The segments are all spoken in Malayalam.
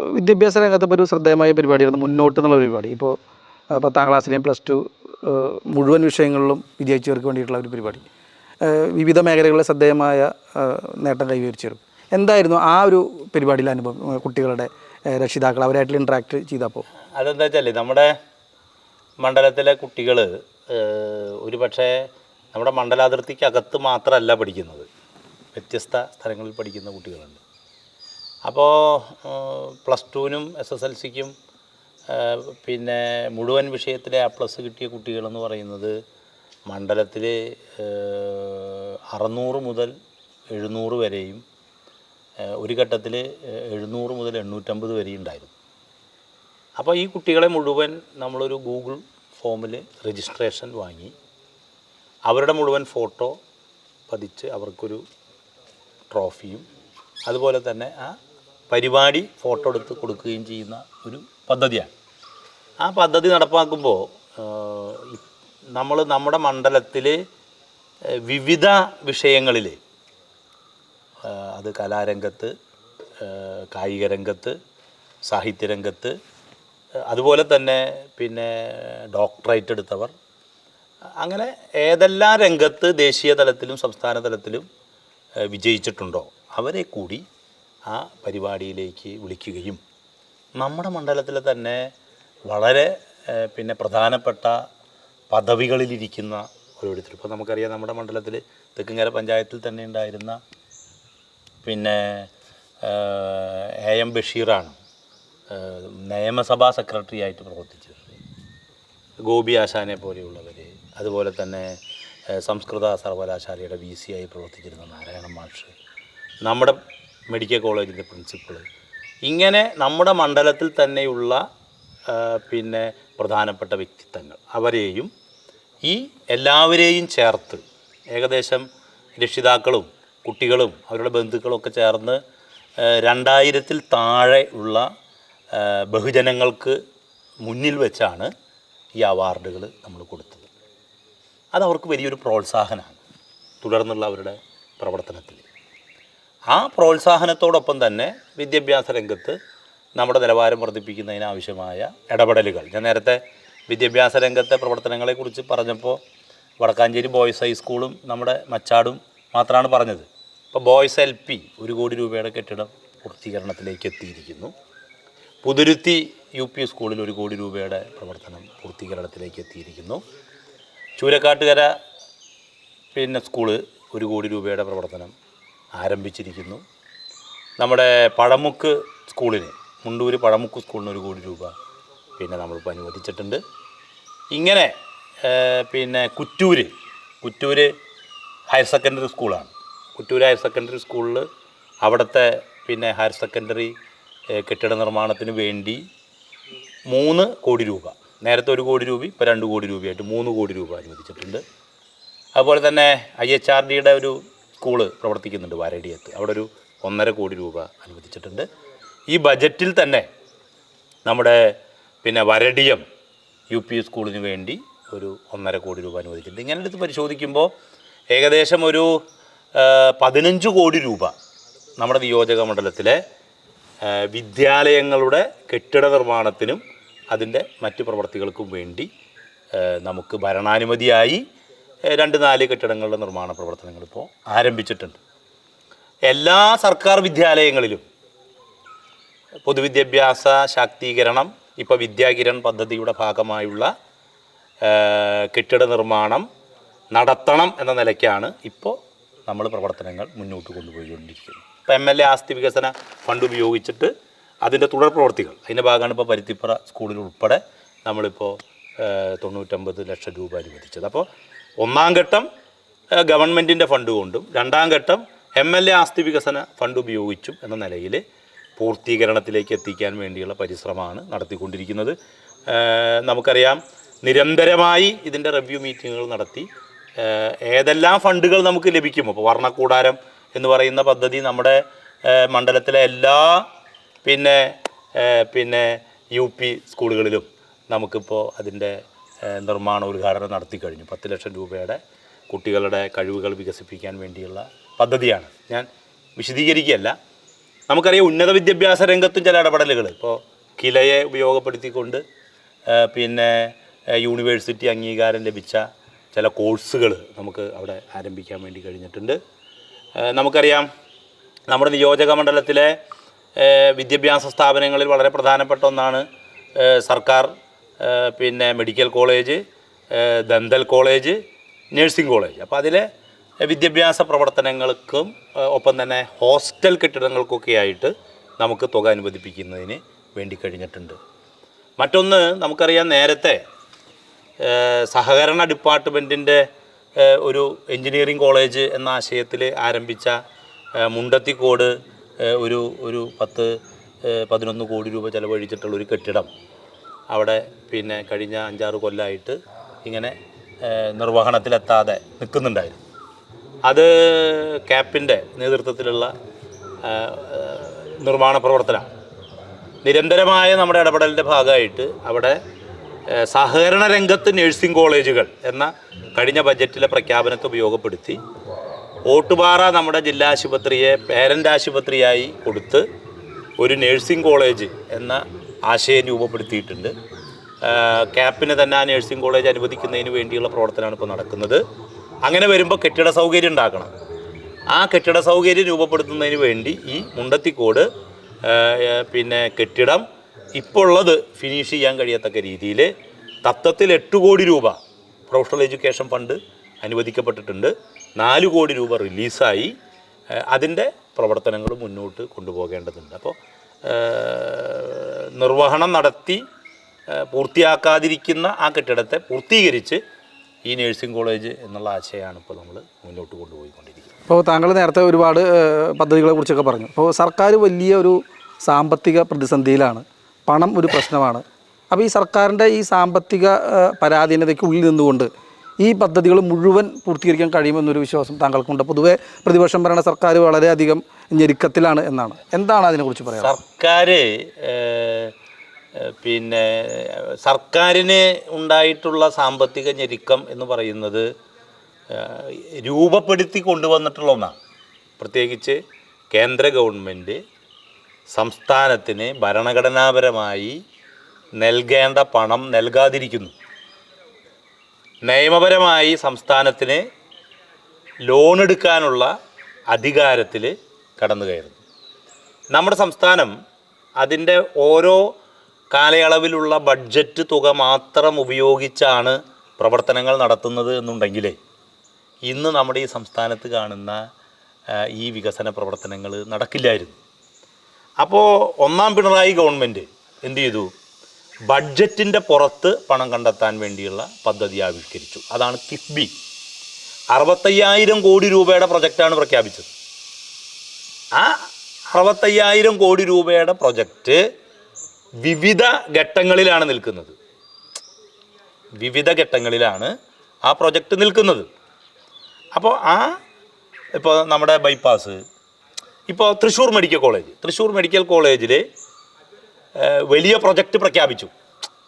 വിദ്യാഭ്യാസ രംഗത്തെ ഒരു ശ്രദ്ധേയമായ പരിപാടിയായിരുന്നു മുന്നോട്ട് എന്നുള്ള പരിപാടി. ഇപ്പോൾ പത്താം ക്ലാസ്സിലെയും പ്ലസ് ടു മുഴുവൻ വിഷയങ്ങളിലും വിജയിച്ചവർക്ക് വേണ്ടിയിട്ടുള്ള ഒരു പരിപാടി. വിവിധ മേഖലകളിലെ ശ്രദ്ധേയമായ നേട്ടം കൈവരിച്ചു എന്തായിരുന്നു ആ ഒരു പരിപാടിയിലെ അനുഭവം കുട്ടികളുടെ രക്ഷിതാക്കൾ അവരായിട്ട് ഇൻട്രാക്ട് ചെയ്തപ്പോൾ അതെന്താ വെച്ചാൽ നമ്മുടെ മണ്ഡലത്തിലെ കുട്ടികൾ ഒരു പക്ഷേ നമ്മുടെ മണ്ഡലാതിർത്തിക്കകത്ത് മാത്രമല്ല പഠിക്കുന്നത്. വ്യത്യസ്ത സ്ഥലങ്ങളിൽ പഠിക്കുന്ന കുട്ടികളുണ്ട്. അപ്പോൾ പ്ലസ് ടുവിനും എസ് എസ് എൽ സിക്കും പിന്നെ മുഴുവൻ വിഷയത്തിലെ ആ പ്ലസ് കിട്ടിയ കുട്ടികളെന്ന് പറയുന്നത് മണ്ഡലത്തിൽ അറുന്നൂറ് മുതൽ എഴുന്നൂറ് വരെയും ഒരു ഘട്ടത്തിൽ എഴുന്നൂറ് മുതൽ എണ്ണൂറ്റമ്പത് വരെയും ഉണ്ടായിരുന്നു. അപ്പോൾ ഈ കുട്ടികളെ മുഴുവൻ നമ്മളൊരു ഗൂഗിൾ ഫോമിൽ രജിസ്ട്രേഷൻ വാങ്ങി അവരുടെ മുഴുവൻ ഫോട്ടോ പതിച്ച് അവർക്കൊരു ട്രോഫിയും അതുപോലെ തന്നെ ആ പരിപാടി ഫോട്ടോ എടുത്ത് കൊടുക്കുകയും ചെയ്യുന്ന ഒരു പദ്ധതിയാണ്. ആ പദ്ധതി നടപ്പാക്കുമ്പോൾ നമ്മൾ നമ്മുടെ മണ്ഡലത്തിൽ വിവിധ വിഷയങ്ങളിൽ അത് കലാരംഗത്ത് കായിക രംഗത്ത് സാഹിത്യരംഗത്ത് അതുപോലെ തന്നെ പിന്നെ ഡോക്ടറേറ്റ് എടുത്തവർ അങ്ങനെ ഏതെല്ലാം രംഗത്ത് ദേശീയ തലത്തിലും സംസ്ഥാന തലത്തിലും വിജയിച്ചിട്ടുണ്ടോ അവരെ കൂടി ആ പരിപാടിയിലേക്ക് വിളിക്കുകയും നമ്മുടെ മണ്ഡലത്തിലെ തന്നെ വളരെ പിന്നെ പ്രധാനപ്പെട്ട പദവികളിലിരിക്കുന്ന ഓരോരുത്തർ ഇപ്പോൾ നമുക്കറിയാം നമ്മുടെ മണ്ഡലത്തിൽ തെക്കുംകര പഞ്ചായത്തിൽ തന്നെ ഉണ്ടായിരുന്ന പിന്നെ എ എം ബഷീറാണ് നിയമസഭാ സെക്രട്ടറി ആയിട്ട് പ്രവർത്തിച്ചത് ഗോപി ആശാനെ പോലെയുള്ളവർ അതുപോലെ തന്നെ സംസ്കൃത സർവകലാശാലയുടെ വി സി ആയി പ്രവർത്തിച്ചിരുന്ന നാരായണ മാഷ്. നമ്മുടെ മെഡിക്കൽ കോളേജിന്റെ പ്രിൻസിപ്പൾ ഇങ്ങനെ നമ്മുടെ മണ്ഡലത്തിൽ തന്നെയുള്ള പിന്നെ പ്രധാനപ്പെട്ട വ്യക്തിത്വങ്ങൾ. അവരെയും ഈ എല്ലാവരെയും ചേർത്ത് ഏകദേശം രക്ഷിതാക്കളും കുട്ടികളും അവരുടെ ബന്ധുക്കളും ഒക്കെ ചേർന്ന് രണ്ടായിരത്തിൽ താഴെ ഉള്ള ബഹുജനങ്ങൾക്ക് മുന്നിൽ വെച്ചാണ് ഈ അവാർഡുകൾ നമ്മൾ കൊടുത്തത്. അത് അവർക്ക് വലിയൊരു പ്രോത്സാഹനമാണ് തുടർന്നുള്ള അവരുടെ പ്രവർത്തനത്തിൽ. ആ പ്രോത്സാഹനത്തോടൊപ്പം തന്നെ വിദ്യാഭ്യാസ രംഗത്ത് നമ്മുടെ നിലവാരം വർദ്ധിപ്പിക്കുന്നതിനാവശ്യമായ ഇടപെടലുകൾ. ഞാൻ നേരത്തെ വിദ്യാഭ്യാസ രംഗത്തെ പ്രവർത്തനങ്ങളെക്കുറിച്ച് പറഞ്ഞപ്പോൾ വടക്കാഞ്ചേരി ബോയ്സ് ഹൈസ്കൂളും നമ്മുടെ മച്ചാടും മാത്രമാണ് പറഞ്ഞത്. ഇപ്പോൾ ബോയ്സ് എൽ പി ഒരു കോടി രൂപയുടെ കെട്ടിടം പൂർത്തീകരണത്തിലേക്ക് എത്തിയിരിക്കുന്നു. പുതുരുത്തി യു പി സ്കൂളിൽ ഒരു കോടി രൂപയുടെ പ്രവർത്തനം പൂർത്തീകരണത്തിലേക്ക് എത്തിയിരിക്കുന്നു. ചൂരക്കാട്ടുകര പിന്നെ സ്കൂൾ ഒരു കോടി രൂപയുടെ പ്രവർത്തനം ആരംഭിച്ചിരിക്കുന്നു. നമ്മുടെ പഴമുക്ക് സ്കൂളിന് മുണ്ടൂര് പഴമുക്ക് സ്കൂളിന് ഒരു കോടി രൂപ പിന്നെ നമ്മളിപ്പോൾ അനുവദിച്ചിട്ടുണ്ട്. ഇങ്ങനെ പിന്നെ കുറ്റൂര് കുറ്റൂര് ഹയർ സെക്കൻഡറി സ്കൂളാണ്. കുറ്റൂര് ഹയർ സെക്കൻഡറി സ്കൂളിൽ അവിടുത്തെ പിന്നെ ഹയർ സെക്കൻഡറി കെട്ടിട നിർമ്മാണത്തിന് വേണ്ടി മൂന്ന് കോടി രൂപ നേരത്തെ ഒരു കോടി രൂപ ഇപ്പോൾ രണ്ട് കോടി രൂപയായിട്ട് മൂന്ന് കോടി രൂപ അനുവദിച്ചിട്ടുണ്ട്. അതുപോലെ തന്നെ ഐ എച്ച് ആർ ഡിയുടെ ഒരു സ്കൂൾ പ്രവർത്തിക്കുന്നുണ്ട് വാരടിയത്ത് അവിടെ ഒരു ഒന്നര കോടി രൂപ അനുവദിച്ചിട്ടുണ്ട്. ഈ ബജറ്റിൽ തന്നെ നമ്മുടെ പിന്നെ വരടിയം യു പി സ്കൂളിന് വേണ്ടി ഒരു ഒന്നര കോടി രൂപ അനുവദിച്ചിട്ടുണ്ട്. ഇങ്ങനെ എടുത്ത് പരിശോധിക്കുമ്പോൾ ഏകദേശം ഒരു പതിനഞ്ച് കോടി രൂപ നമ്മുടെ നിയോജക മണ്ഡലത്തിലെ വിദ്യാലയങ്ങളുടെ കെട്ടിട നിർമ്മാണത്തിനും അതിന്റെ മറ്റ് പ്രവർത്തികൾക്കും വേണ്ടി നമുക്ക് ഭരണാനുമതിയായി രണ്ട് നാല് കെട്ടിടങ്ങളുടെ നിർമ്മാണ പ്രവർത്തനങ്ങൾ ഇപ്പോൾ ആരംഭിച്ചിട്ടുണ്ട്. എല്ലാ സർക്കാർ വിദ്യാലയങ്ങളിലും പൊതുവിദ്യാഭ്യാസ ശാക്തീകരണം ഇപ്പോൾ വിദ്യാകിരൺ പദ്ധതിയുടെ ഭാഗമായുള്ള കെട്ടിട നിർമ്മാണം നടത്തണം എന്ന നിലയ്ക്കാണ് ഇപ്പോൾ നമ്മൾ പ്രവർത്തനങ്ങൾ മുന്നോട്ട് കൊണ്ടുപോയിക്കൊണ്ടിരിക്കുന്നത്. ഇപ്പോൾ എം എൽ എ ആസ്തി വികസന ഫണ്ട് ഉപയോഗിച്ചിട്ട് അതിന്റെ തുടർ പ്രവർത്തികൾ അതിന്റെ ഭാഗമാണ് ഇപ്പോൾ പരുത്തിപ്പുറ സ്കൂളിൽ ഉൾപ്പെടെ നമ്മളിപ്പോൾ തൊണ്ണൂറ്റമ്പത് ലക്ഷം രൂപ അനുവദിച്ചത്. അപ്പോൾ ഒന്നാം ഘട്ടം ഗവൺമെന്റിന്റെ ഫണ്ട് കൊണ്ടും രണ്ടാം ഘട്ടം എം എൽ എ ആസ്തി വികസന ഫണ്ട് ഉപയോഗിച്ചും എന്ന നിലയിൽ പൂർത്തീകരണത്തിലേക്ക് എത്തിക്കാൻ വേണ്ടിയുള്ള പരിശ്രമമാണ് നടത്തിക്കൊണ്ടിരിക്കുന്നത്. നമുക്കറിയാം നിരന്തരമായി ഇതിന്റെ റിവ്യൂ മീറ്റിങ്ങുകൾ നടത്തി ഏതെല്ലാം ഫണ്ടുകൾ നമുക്ക് ലഭിക്കും. അപ്പോൾ വർണക്കൂടാരം എന്ന് പറയുന്ന പദ്ധതി നമ്മുടെ മണ്ഡലത്തിലെ എല്ലാ പിന്നെ പിന്നെ യു പി സ്കൂളുകളിലും നമുക്കിപ്പോൾ അതിന്റെ നിർമ്മാണ ഉദ്ഘാടനം നടത്തി കഴിഞ്ഞു. പത്ത് ലക്ഷം രൂപയുടെ കുട്ടികളുടെ കഴിവുകൾ വികസിപ്പിക്കാൻ വേണ്ടിയുള്ള പദ്ധതിയാണ്. ഞാൻ വിശദീകരിക്കുകയല്ല. നമുക്കറിയാം ഉന്നത വിദ്യാഭ്യാസ രംഗത്തും ചില ഇടപെടലുകൾ. ഇപ്പോൾ കിലയെ ഉപയോഗപ്പെടുത്തിക്കൊണ്ട് പിന്നെ യൂണിവേഴ്സിറ്റി അംഗീകാരം ലഭിച്ച ചില കോഴ്സുകൾ നമുക്ക് അവിടെ ആരംഭിക്കാൻ വേണ്ടി കഴിഞ്ഞിട്ടുണ്ട്. നമുക്കറിയാം നമ്മുടെ നിയോജക മണ്ഡലത്തിലെ വിദ്യാഭ്യാസ സ്ഥാപനങ്ങളിൽ വളരെ പ്രധാനപ്പെട്ട ഒന്നാണ് സർക്കാർ പിന്നെ medical college dental college nursing college. അപ്പോൾ അതിലെ വിദ്യാഭ്യാസ പ്രവർത്തനങ്ങൾക്കും ഒപ്പം തന്നെ ഹോസ്റ്റൽ കെട്ടിടങ്ങൾക്കൊക്കെ ആയിട്ട് നമുക്ക് തുക അനുവദിപ്പിക്കുന്നതിന് വേണ്ടി കഴിഞ്ഞിട്ടുണ്ട്. മറ്റൊന്ന് നമുക്കറിയാം നേരത്തെ സഹകരണ ഡിപ്പാർട്ട്മെന്റിന്റെ ഒരു എൻജിനീയറിംഗ് കോളേജ് എന്ന ആശയത്തിൽ ആരംഭിച്ച മുണ്ടത്തിക്കോട് ഒരു ഒരു പത്ത് പതിനൊന്ന് കോടി രൂപ ചിലവഴിച്ചിട്ടുള്ള ഒരു കെട്ടിടം. അവിടെ പിന്നെ കഴിഞ്ഞ അഞ്ചാറ് കൊല്ലമായിട്ട് ഇങ്ങനെ നിർവഹണത്തിലെത്താതെ നിൽക്കുന്നുണ്ടായിരുന്നു. അത് ക്യാപ്പിന്റെ നേതൃത്വത്തിലുള്ള നിർമ്മാണ പ്രവർത്തനമാണ് നിരന്തരമായ നമ്മുടെ ഇടപെടലിന്റെ ഭാഗമായിട്ട് അവിടെ സഹകരണ രംഗത്ത് നഴ്സിംഗ് കോളേജുകൾ എന്ന കഴിഞ്ഞ ബജറ്റിലെ പ്രഖ്യാപനത്തെ ഉപയോഗപ്പെടുത്തി ഓട്ടുപാറ നമ്മുടെ ജില്ലാ ആശുപത്രിയെ പേരന്റ് ആശുപത്രിയായി കൊടുത്ത് ഒരു നഴ്സിംഗ് കോളേജ് എന്ന ആശയം രൂപപ്പെടുത്തിയിട്ടുണ്ട്. ക്യാപ്പിന് തന്നെ ആ നഴ്സിംഗ് കോളേജ് അനുവദിക്കുന്നതിന് വേണ്ടിയുള്ള പ്രവർത്തനമാണ് ഇപ്പോൾ നടക്കുന്നത്. അങ്ങനെ വരുമ്പോൾ കെട്ടിട സൗകര്യം ഉണ്ടാക്കണം ആ കെട്ടിട സൗകര്യം രൂപപ്പെടുത്തുന്നതിന് വേണ്ടി ഈ മുണ്ടത്തിക്കോട് പിന്നെ കെട്ടിടം ഇപ്പോൾ ഉള്ളത് ഫിനിഷ് ചെയ്യാൻ കഴിയത്തക്ക രീതിയിൽ തത്വത്തിൽ എട്ട് കോടി രൂപ പ്രൊഫഷണൽ എഡ്യൂക്കേഷൻ ഫണ്ട് അനുവദിക്കപ്പെട്ടിട്ടുണ്ട്. നാല് കോടി രൂപ റിലീസായി. അതിന്റെ പ്രവർത്തനങ്ങൾ മുന്നോട്ട് കൊണ്ടുപോകേണ്ടതുണ്ട്. അപ്പോൾ നിർവഹണം നടത്തി പൂർത്തിയാക്കാതിരിക്കുന്ന ആ കെട്ടിടത്തെ പൂർത്തീകരിച്ച് ഈ നഴ്സിംഗ് കോളേജ് എന്നുള്ള ആശയമാണ് ഇപ്പോൾ നമ്മൾ മുന്നോട്ട് കൊണ്ടുപോയിക്കൊണ്ടിരിക്കുന്നത്. ഇപ്പോൾ താങ്കൾ നേരത്തെ ഒരുപാട് പദ്ധതികളെ കുറിച്ചൊക്കെ പറഞ്ഞു. അപ്പോൾ സർക്കാർ വലിയ ഒരു സാമ്പത്തിക പ്രതിസന്ധിയിലാണ്. പണം ഒരു പ്രശ്നമാണ്. അപ്പോൾ ഈ സർക്കാരിന്റെ ഈ സാമ്പത്തിക പരാധീനതയ്ക്ക് ഉള്ളിൽ നിന്നുകൊണ്ട് ഈ പദ്ധതികൾ മുഴുവൻ പൂർത്തീകരിക്കാൻ കഴിയുമെന്നൊരു വിശ്വാസം താങ്കൾക്കുണ്ട്. പൊതുവെ പ്രതിപക്ഷം ഭരണ സർക്കാർ വളരെയധികം ഞെരുക്കത്തിലാണ് എന്നാണ്. എന്താണ് അതിനെക്കുറിച്ച് പറയാം സർക്കാർ പിന്നെ സർക്കാരിന് ഉണ്ടായിട്ടുള്ള സാമ്പത്തിക ഞെരുക്കം എന്ന് പറയുന്നത് രൂപപ്പെടുത്തി കൊണ്ടുവന്നിട്ടുള്ള ഒന്നാണ്. പ്രത്യേകിച്ച് കേന്ദ്ര ഗവൺമെന്റ് സംസ്ഥാനത്തിന് ഭരണഘടനാപരമായി നൽകേണ്ട പണം നൽകാതിരിക്കുന്നു. നിയമപരമായി സംസ്ഥാനത്തിന് ലോൺ എടുക്കാനുള്ള അധികാരത്തിൽ കടന്നു കയറുന്നു. നമ്മുടെ സംസ്ഥാനം അതിന്റെ ഓരോ കാലയളവിലുള്ള ബഡ്ജറ്റ് തുക മാത്രം ഉപയോഗിച്ചാണ് പ്രവർത്തനങ്ങൾ നടത്തുന്നത് എന്നുണ്ടെങ്കിൽ ഇന്ന് നമ്മുടെ ഈ സംസ്ഥാനത്ത് കാണുന്ന ഈ വികസന പ്രവർത്തനങ്ങൾ നടക്കില്ലായിരുന്നു. അപ്പോൾ ഒന്നാം പിണറായി ഗവൺമെന്റ് എന്ത് ചെയ്തു? ബഡ്ജറ്റിന്റെ പുറത്ത് പണം കണ്ടെത്താൻ വേണ്ടിയുള്ള പദ്ധതി ആവിഷ്കരിച്ചു. അതാണ് കിഫ്ബി. അറുപത്തയ്യായിരം കോടി രൂപയുടെ പ്രൊജക്റ്റാണ് പ്രഖ്യാപിച്ചത്. ആ അറുപത്തയ്യായിരം കോടി രൂപയുടെ പ്രൊജക്റ്റ് വിവിധ ഘട്ടങ്ങളിലാണ് നിൽക്കുന്നത്. വിവിധ ഘട്ടങ്ങളിലാണ് ആ പ്രൊജക്റ്റ് നിൽക്കുന്നത്. അപ്പോൾ ആ ഇപ്പോൾ നമ്മുടെ ബൈപ്പാസ് ഇപ്പോൾ Thrissur medical college. Thrissur medical കോളേജിൽ വലിയ പ്രൊജക്റ്റ് പ്രഖ്യാപിച്ചു.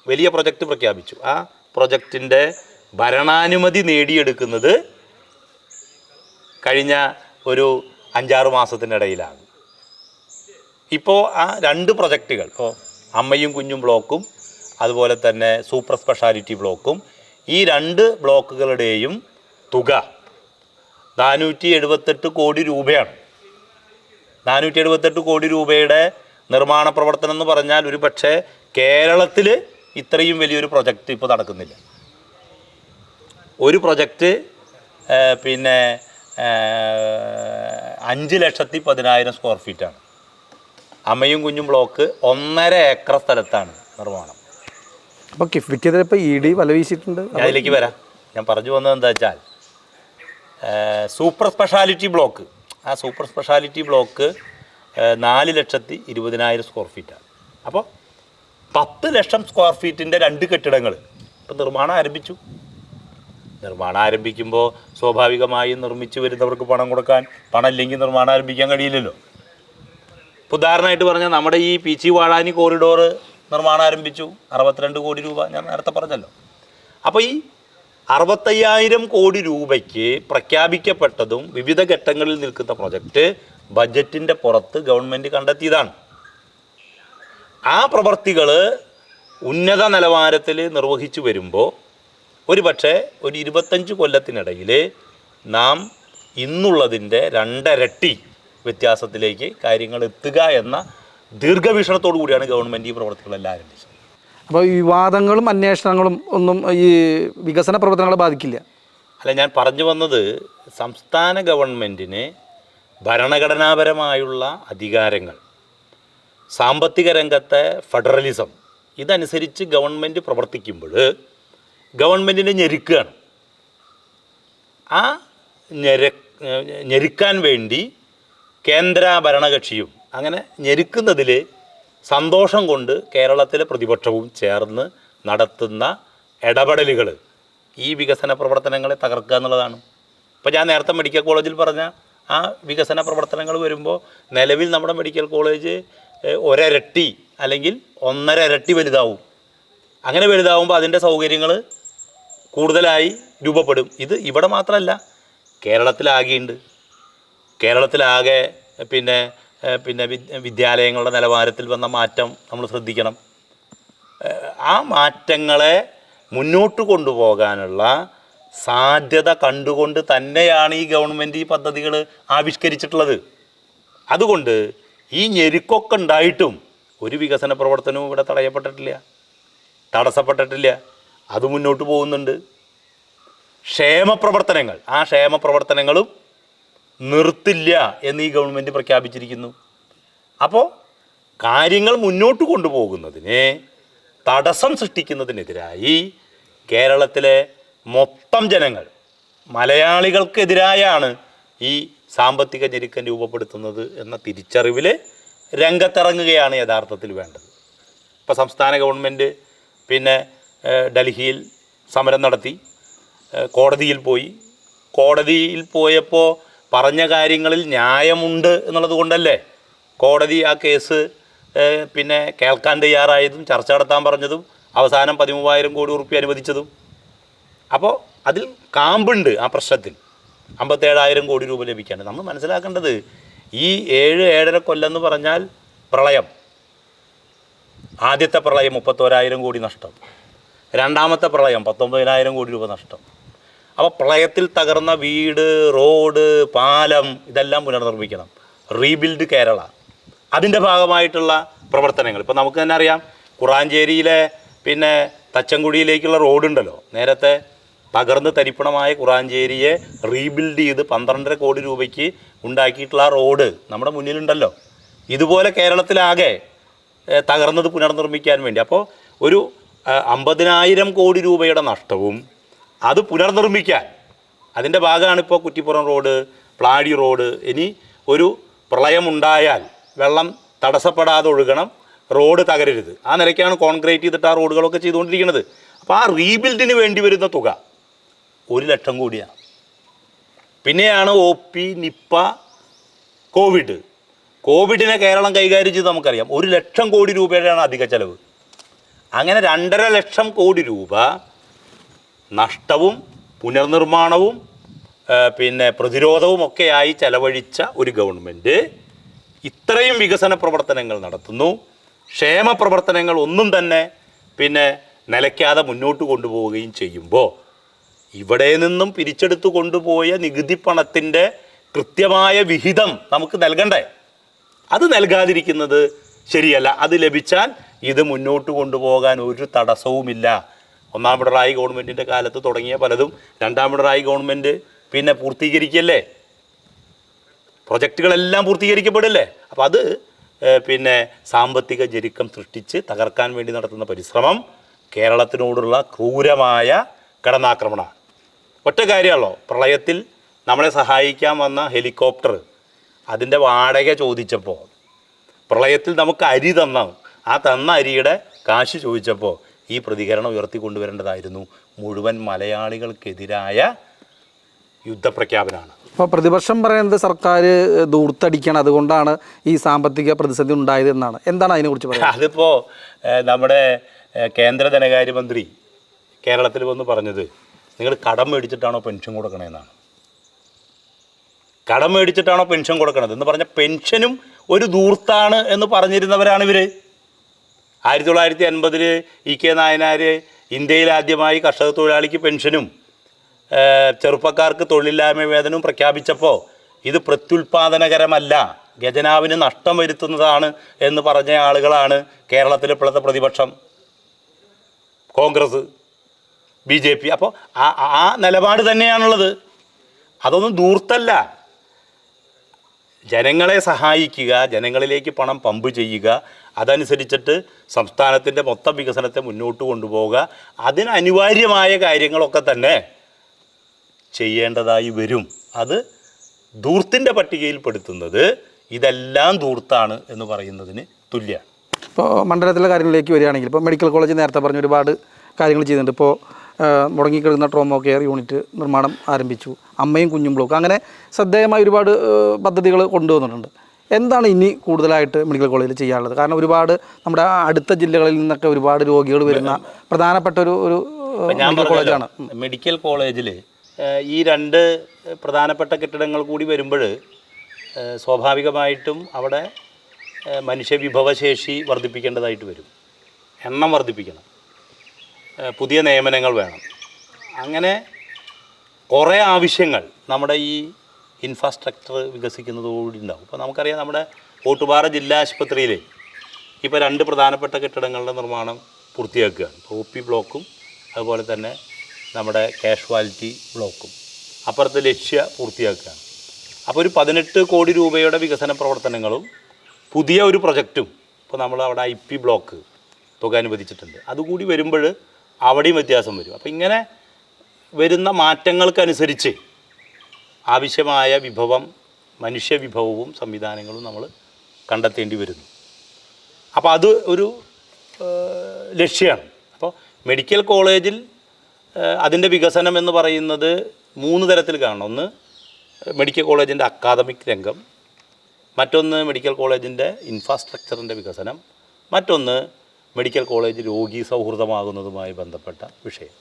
വലിയ പ്രൊജക്റ്റ് പ്രഖ്യാപിച്ചു. ആ പ്രൊജക്റ്റിന്റെ ഭരണാനുമതി നേടിയെടുക്കുന്നത് കഴിഞ്ഞ ഒരു അഞ്ചാറ് മാസത്തിനിടയിലാണ് ഇപ്പോൾ ആ രണ്ട് പ്രൊജക്റ്റുകൾ ഇപ്പോൾ അമ്മയും കുഞ്ഞും ബ്ലോക്കും അതുപോലെ തന്നെ സൂപ്പർ സ്പെഷ്യാലിറ്റി ബ്ലോക്കും ഈ രണ്ട് ബ്ലോക്കുകളുടെയും തുക നാനൂറ്റി എഴുപത്തെട്ട് കോടി രൂപയാണ്. നാനൂറ്റി എഴുപത്തെട്ട് കോടി രൂപയുടെ നിർമ്മാണ പ്രവർത്തനം എന്ന് പറഞ്ഞാൽ ഒരു പക്ഷേ കേരളത്തിൽ ഇത്രയും വലിയൊരു പ്രൊജക്റ്റ് ഇപ്പോൾ നടക്കുന്നില്ല. ഒരു പ്രൊജക്റ്റ് പിന്നെ അഞ്ച് ലക്ഷത്തി പതിനായിരം സ്ക്വയർ ഫീറ്റാണ്. അമ്മയും കുഞ്ഞും ബ്ലോക്ക് ഒന്നര ഏക്കർ സ്ഥലത്താണ് നിർമ്മാണം. അപ്പോൾ കിഫ്ബിക്കെതിരെ ഇപ്പോൾ ഇ ഡി വല വീശിയിട്ടുണ്ട്. അതിലേക്ക് വരാം. ഞാൻ പറഞ്ഞു വന്നത് എന്താ വെച്ചാൽ സൂപ്പർ സ്പെഷ്യാലിറ്റി ബ്ലോക്ക്. ആ സൂപ്പർ സ്പെഷ്യാലിറ്റി ബ്ലോക്ക് നാല് ലക്ഷത്തി ഇരുപതിനായിരം സ്ക്വയർ ഫീറ്റാണ് അപ്പോൾ പത്ത് ലക്ഷം സ്ക്വയർ ഫീറ്റിന്റെ രണ്ട് കെട്ടിടങ്ങൾ ഇപ്പോൾ നിർമ്മാണം ആരംഭിച്ചു. നിർമ്മാണം ആരംഭിക്കുമ്പോൾ സ്വാഭാവികമായും നിർമ്മിച്ച് വരുന്നവർക്ക് പണം കൊടുക്കാൻ പണം ഇല്ലെങ്കിൽ നിർമ്മാണം ആരംഭിക്കാൻ കഴിയില്ലല്ലോ. ഇപ്പോൾ ഉദാഹരണമായിട്ട് പറഞ്ഞാൽ നമ്മുടെ ഈ പീച്ചി വാഴാനി കോറിഡോർ നിർമ്മാണം ആരംഭിച്ചു. അറുപത്തിരണ്ട് കോടി രൂപ ഞാൻ നേരത്തെ പറഞ്ഞല്ലോ. അപ്പോൾ ഈ അറുപത്തയ്യായിരം കോടി രൂപയ്ക്ക് പ്രഖ്യാപിക്കപ്പെട്ടതും വിവിധ ഘട്ടങ്ങളിൽ നിൽക്കുന്ന പ്രൊജക്റ്റ് ബഡ്ജറ്റിന്റെ പുറത്ത് ഗവൺമെന്റ് കണ്ടെത്തിയതാണ്. ആ പ്രവർത്തികൾ ഉന്നത നിലവാരത്തിൽ നിർവഹിച്ചു വരുമ്പോൾ ഒരു പക്ഷേ ഒരു ഇരുപത്തഞ്ച് കൊല്ലത്തിനിടയിൽ നാം ഇന്നുള്ളതിന്റെ രണ്ടരട്ടി വ്യത്യാസത്തിലേക്ക് കാര്യങ്ങൾ എത്തുക എന്ന ദീർഘവീക്ഷണത്തോടു കൂടിയാണ് ഗവൺമെന്റ് ഈ പ്രവർത്തികളെല്ലാം ആരംഭിച്ചത്. അപ്പോൾ ഈ വിവാദങ്ങളും അന്വേഷണങ്ങളും ഒന്നും ഈ വികസന പ്രവർത്തനങ്ങളെ ബാധിക്കില്ല? അല്ല ഞാൻ പറഞ്ഞു വന്നത് സംസ്ഥാന ഗവൺമെന്റിന് ഭരണഘടനാപരമായുള്ള അധികാരങ്ങൾ സാമ്പത്തിക രംഗത്തെ ഫെഡറലിസം ഇതനുസരിച്ച് ഗവൺമെന്റ് പ്രവർത്തിക്കുമ്പോൾ ഗവൺമെന്റിനെ ഞെരുക്കുകയാണ്. ആ ഞെര ഞെരുക്കാൻ വേണ്ടി കേന്ദ്ര ഭരണകക്ഷിയും അങ്ങനെ ഞെരുക്കുന്നതിൽ സന്തോഷം കൊണ്ട് കേരളത്തിലെ പ്രതിപക്ഷവും ചേർന്ന് നടത്തുന്ന ഇടപെടലുകൾ ഈ വികസന പ്രവർത്തനങ്ങളെ തകർക്കുക എന്നുള്ളതാണ്. ഇപ്പോൾ ഞാൻ നേരത്തെ മെഡിക്കൽ കോളേജിൽ പറഞ്ഞ ആ വികസന പ്രവർത്തനങ്ങൾ വരുമ്പോൾ നിലവിൽ നമ്മുടെ മെഡിക്കൽ കോളേജ് ഒരരട്ടി അല്ലെങ്കിൽ ഒന്നര ഇരട്ടി വലുതാവും. അങ്ങനെ വലുതാവുമ്പോൾ അതിന്റെ സൗകര്യങ്ങൾ കൂടുതലായി രൂപപ്പെടും. ഇത് ഇവിടെ മാത്രമല്ല കേരളത്തിലാകെയുണ്ട്. കേരളത്തിലാകെ പിന്നെ പിന്നെ വിദ്- വിദ്യാലയങ്ങളുടെ നിലവാരത്തിൽ വന്ന മാറ്റം നമ്മൾ ശ്രദ്ധിക്കണം. ആ മാറ്റങ്ങളെ മുന്നോട്ട് കൊണ്ടുപോകാനുള്ള സാധ്യത കണ്ടുകൊണ്ട് തന്നെയാണ് ഈ ഗവൺമെന്റ് ഈ പദ്ധതികൾ ആവിഷ്കരിച്ചിട്ടുള്ളത്. അതുകൊണ്ട് ഈ ഞെരുക്കൊക്കെ ഉണ്ടായിട്ടും ഒരു വികസന പ്രവർത്തനവും ഇവിടെ തടയപ്പെട്ടിട്ടില്ല. തടസ്സപ്പെട്ടിട്ടില്ല. അത് മുന്നോട്ട് പോകുന്നുണ്ട്. ക്ഷേമ പ്രവർത്തനങ്ങൾ. ആ ക്ഷേമ പ്രവർത്തനങ്ങളും നിർത്തില്ല എന്ന് ഈ ഗവൺമെന്റ് പ്രഖ്യാപിച്ചിരിക്കുന്നു. അപ്പോൾ കാര്യങ്ങൾ മുന്നോട്ട് കൊണ്ടുപോകുന്നതിന് തടസ്സം സൃഷ്ടിക്കുന്നതിനെതിരായി കേരളത്തിലെ മൊത്തം ജനങ്ങൾ മലയാളികൾക്കെതിരായാണ് ഈ സാമ്പത്തിക ഞെരുക്കം രൂപപ്പെടുത്തുന്നത് എന്ന തിരിച്ചറിവിൽ രംഗത്തിറങ്ങുകയാണ് യഥാർത്ഥത്തിൽ വേണ്ടത്. ഇപ്പോൾ സംസ്ഥാന ഗവൺമെന്റ് പിന്നെ ഡൽഹിയിൽ സമരം നടത്തി കോടതിയിൽ പോയി. കോടതിയിൽ പോയപ്പോൾ പറഞ്ഞ കാര്യങ്ങളിൽ ന്യായമുണ്ട് എന്നുള്ളത് കൊണ്ടല്ലേ കോടതി ആ കേസ് പിന്നെ കേൾക്കാൻ തയ്യാറായതും ചർച്ച നടത്താൻ പറഞ്ഞതും അവസാനം പതിമൂവായിരം കോടി ഉറുപ്പ്യ അനുവദിച്ചതും അപ്പോൾ അതിൽ കാമ്പുണ്ട് ആ പ്രശ്നത്തിൽ. അമ്പത്തേഴായിരം കോടി രൂപ ലഭിക്കാണ്ട് നമ്മൾ മനസ്സിലാക്കേണ്ടത് ഈ ഏഴ് ഏഴര കൊല്ലം എന്ന് പറഞ്ഞാൽ പ്രളയം. ആദ്യത്തെ പ്രളയം മുപ്പത്തോരായിരം കോടി നഷ്ടം. രണ്ടാമത്തെ പ്രളയം പത്തൊമ്പതിനായിരം കോടി രൂപ നഷ്ടം. അപ്പോൾ പ്രളയത്തിൽ തകർന്ന വീട് റോഡ് പാലം ഇതെല്ലാം പുനർനിർമ്മിക്കണം. റീബിൽഡ് കേരള. അതിന്റെ ഭാഗമായിട്ടുള്ള പ്രവർത്തനങ്ങൾ. ഇപ്പോൾ നമുക്ക് തന്നെ അറിയാം കുറാഞ്ചേരിയിലെ പിന്നെ തച്ചൻകുടിയിലേക്കുള്ള റോഡുണ്ടല്ലോ. നേരത്തെ തകർന്ന് തരിപ്പണമായ കുറാഞ്ചേരിയെ റീബിൽഡ് ചെയ്ത് പന്ത്രണ്ടര കോടി രൂപയ്ക്ക് ഉണ്ടാക്കിയിട്ടുള്ള ആ റോഡ് നമ്മുടെ മുന്നിലുണ്ടല്ലോ. ഇതുപോലെ കേരളത്തിലാകെ തകർന്നത് പുനർനിർമ്മിക്കാൻ വേണ്ടി. അപ്പോൾ ഒരു അമ്പതിനായിരം കോടി രൂപയുടെ നഷ്ടവും അത് പുനർനിർമ്മിക്കാൻ. അതിന്റെ ഭാഗമാണ് ഇപ്പോൾ കുറ്റിപ്പുറം റോഡ് പ്ലാടി റോഡ്. ഇനി ഒരു പ്രളയമുണ്ടായാൽ വെള്ളം തടസ്സപ്പെടാതെ ഒഴുകണം റോഡ് തകരരുത്. ആ നിലയ്ക്കാണ് കോൺക്രീറ്റ് ചെയ്തിട്ട് ആ റോഡുകളൊക്കെ ചെയ്തുകൊണ്ടിരിക്കുന്നത്. അപ്പോൾ ആ റീബിൽഡിന് വേണ്ടി വരുന്ന തുക ഒരു ലക്ഷം കോടിയാണ് പിന്നെയാണ് ഒ പി നിപ്പ കോവിഡ്. കോവിഡിനെ കേരളം കൈകാര്യം ചെയ്ത് നമുക്കറിയാം. ഒരു ലക്ഷം കോടി രൂപയുടെയാണ് അധിക ചെലവ്. അങ്ങനെ രണ്ടര ലക്ഷം കോടി രൂപ നഷ്ടവും പുനർനിർമ്മാണവും പിന്നെ പ്രതിരോധവും ഒക്കെയായി ചെലവഴിച്ച ഒരു ഗവൺമെന്റ് ഇത്രയും വികസന പ്രവർത്തനങ്ങൾ നടത്തുന്നു. ക്ഷേമ പ്രവർത്തനങ്ങൾ ഒന്നും തന്നെ പിന്നെ നിലയ്ക്കാതെ മുന്നോട്ട് കൊണ്ടുപോവുകയും ചെയ്യുമ്പോൾ ഇവിടെ നിന്നും പിരിച്ചെടുത്തു കൊണ്ടുപോയ നികുതി പണത്തിന്റെ കൃത്യമായ വിഹിതം നമുക്ക് നൽകണ്ടേ? അത് നൽകാതിരിക്കുന്നത് ശരിയല്ല. അത് ലഭിച്ചാൽ ഇത് മുന്നോട്ട് കൊണ്ടുപോകാൻ ഒരു തടസ്സവുമില്ല. ഒന്നാം പിണറായി ഗവൺമെന്റിന്റെ കാലത്ത് തുടങ്ങിയ പലതും രണ്ടാം പിണറായി ഗവൺമെന്റ് പിന്നെ പൂർത്തീകരിക്കല്ലേ? പ്രൊജക്റ്റുകളെല്ലാം പൂർത്തീകരിക്കപ്പെടില്ലേ? അപ്പം അത് പിന്നെ സാമ്പത്തിക ജെരുക്കം സൃഷ്ടിച്ച് തകർക്കാൻ വേണ്ടി നടത്തുന്ന പരിശ്രമം കേരളത്തിനോടുള്ള ക്രൂരമായ കടന്നാക്രമണമാണ്. ഒറ്റ കാര്യമാണല്ലോ. പ്രളയത്തിൽ നമ്മളെ സഹായിക്കാൻ വന്ന ഹെലികോപ്റ്റർ അതിന്റെ വാടക ചോദിച്ചപ്പോൾ പ്രളയത്തിൽ നമുക്ക് അരി തന്ന ആ തന്ന അരിയുടെ കാശ് ചോദിച്ചപ്പോൾ ഈ പ്രതികരണം ഉയർത്തിക്കൊണ്ടുവരേണ്ടതായിരുന്നു. മുഴുവൻ മലയാളികൾക്കെതിരായ യുദ്ധപ്രഖ്യാപനമാണ്. അപ്പോൾ പ്രതിപക്ഷം പറയുന്നത് സർക്കാർ ദൂർത്തടിക്കണം. അതുകൊണ്ടാണ് ഈ സാമ്പത്തിക പ്രതിസന്ധി ഉണ്ടായത് എന്നാണ്. എന്താണ് അതിനെക്കുറിച്ച് പറയുന്നത് അതിപ്പോൾ നമ്മുടെ കേന്ദ്ര ധനകാര്യമന്ത്രി കേരളത്തിൽ വന്ന് പറഞ്ഞത് നിങ്ങൾ കടം മേടിച്ചിട്ടാണോ പെൻഷൻ കൊടുക്കണതെന്നാണ് കടം മേടിച്ചിട്ടാണോ പെൻഷൻ കൊടുക്കണത് എന്ന് പറഞ്ഞ പെൻഷനും ഒരു ദൂർത്താണ് എന്ന് പറഞ്ഞിരുന്നവരാണ് ഇവർ ആയിരത്തി തൊള്ളായിരത്തി അൻപതിൽ ഇ കെ നായനാർ ഇന്ത്യയിൽ ആദ്യമായി കർഷക തൊഴിലാളിക്ക് പെൻഷനും ചെറുപ്പക്കാർക്ക് തൊഴിലില്ലായ്മ വേതനവും പ്രഖ്യാപിച്ചപ്പോൾ ഇത് പ്രത്യുൽപാദനകരമല്ല ഖജനാവിന് നഷ്ടം വരുത്തുന്നതാണ് എന്ന് പറഞ്ഞ ആളുകളാണ് കേരളത്തിലെ ഇപ്പോഴത്തെ പ്രതിപക്ഷം. കോൺഗ്രസ്. B J P. അപ്പോൾ ആ ആ നിലപാട് തന്നെയാണുള്ളത്. അതൊന്നും ദൂർത്തല്ല ജനങ്ങളെ സഹായിക്കുക ജനങ്ങളിലേക്ക് പണം പമ്പ് ചെയ്യുക അതനുസരിച്ചിട്ട് സംസ്ഥാനത്തിന്റെ മൊത്തം വികസനത്തെ മുന്നോട്ട് കൊണ്ടുപോവുക അതിനനിവാര്യമായ കാര്യങ്ങളൊക്കെ തന്നെ ചെയ്യേണ്ടതായി വരും. അത് ധൂർത്തിന്റെ പട്ടികയിൽപ്പെടുത്തുന്നത് ഇതെല്ലാം ദൂർത്താണ് എന്ന് പറയുന്നതിന് തുല്യ ഇപ്പോൾ മണ്ഡലത്തിലെ കാര്യങ്ങളിലേക്ക് വരികയാണെങ്കിൽ ഇപ്പോൾ മെഡിക്കൽ കോളേജ് നേരത്തെ പറഞ്ഞ ഒരുപാട് കാര്യങ്ങൾ ചെയ്യുന്നുണ്ട്. ഇപ്പോൾ മുടങ്ങിക്കിടക്കുന്ന ട്രോമോ കെയർ യൂണിറ്റ് നിർമ്മാണം ആരംഭിച്ചു. അമ്മയും കുഞ്ഞും ബ്ലോക്ക് അങ്ങനെ ശ്രദ്ധേയമായ ഒരുപാട് പദ്ധതികൾ കൊണ്ടുവന്നിട്ടുണ്ട്. എന്താണ് ഇനി കൂടുതലായിട്ട് മെഡിക്കൽ കോളേജിൽ ചെയ്യാനുള്ളത്? കാരണം ഒരുപാട് നമ്മുടെ അടുത്ത ജില്ലകളിൽ നിന്നൊക്കെ ഒരുപാട് രോഗികൾ വരുന്ന പ്രധാനപ്പെട്ട ഒരു ഒരു മെഡിക്കൽ കോളേജാണ് മെഡിക്കൽ കോളേജിൽ ഈ രണ്ട് പ്രധാനപ്പെട്ട കെട്ടിടങ്ങൾ കൂടി വരുമ്പോൾ സ്വാഭാവികമായിട്ടും അവിടെ മനുഷ്യ വിഭവശേഷി വർദ്ധിപ്പിക്കേണ്ടതായിട്ട് വരും. എണ്ണം വർദ്ധിപ്പിക്കണം. പുതിയ നിയമനങ്ങൾ വേണം. അങ്ങനെ കുറേ ആവശ്യങ്ങൾ നമ്മുടെ ഈ ഇൻഫ്രാസ്ട്രക്ചർ വികസിക്കുന്നതോടുകൂടി ഉണ്ടാവും ഇപ്പോൾ നമുക്കറിയാം നമ്മുടെ ഓട്ടുപാറ ജില്ലാ ആശുപത്രിയിൽ ഇപ്പോൾ രണ്ട് പ്രധാനപ്പെട്ട കെട്ടിടങ്ങളുടെ നിർമ്മാണം പൂർത്തിയാക്കുകയാണ്. ഒ പി ബ്ലോക്കും അതുപോലെ തന്നെ നമ്മുടെ കാഷ്വാലിറ്റി ബ്ലോക്കും അപ്പുറത്ത് ലക്ഷ്യ പൂർത്തിയാക്കുകയാണ്. അപ്പോൾ ഒരു പതിനെട്ട് കോടി രൂപയുടെ വികസന പ്രവർത്തനങ്ങളും പുതിയ ഒരു പ്രൊജക്റ്റും ഇപ്പോൾ നമ്മൾ അവിടെ ഐ പി ബ്ലോക്ക് തുക അനുവദിച്ചിട്ടുണ്ട്. അതുകൂടി വരുമ്പോൾ അവിടെയും വ്യത്യാസം വരും. അപ്പം ഇങ്ങനെ വരുന്ന മാറ്റങ്ങൾക്കനുസരിച്ച് ആവശ്യമായ വിഭവം മനുഷ്യ വിഭവവും സംവിധാനങ്ങളും നമ്മൾ കണ്ടെത്തേണ്ടി വരുന്നു. അപ്പോൾ അത് ഒരു ലക്ഷ്യമാണ് അപ്പോൾ മെഡിക്കൽ കോളേജിൽ അതിന്റെ വികസനം എന്ന് പറയുന്നത് മൂന്ന് തരത്തിൽ കാണണം. ഒന്ന് മെഡിക്കൽ കോളേജിന്റെ അക്കാദമിക് രംഗം മറ്റൊന്ന് മെഡിക്കൽ കോളേജിന്റെ ഇൻഫ്രാസ്ട്രക്ചറിന്റെ വികസനം മറ്റൊന്ന് മെഡിക്കൽ കോളേജ് രോഗി സൗഹൃദമാകുന്നതുമായി ബന്ധപ്പെട്ട വിഷയം.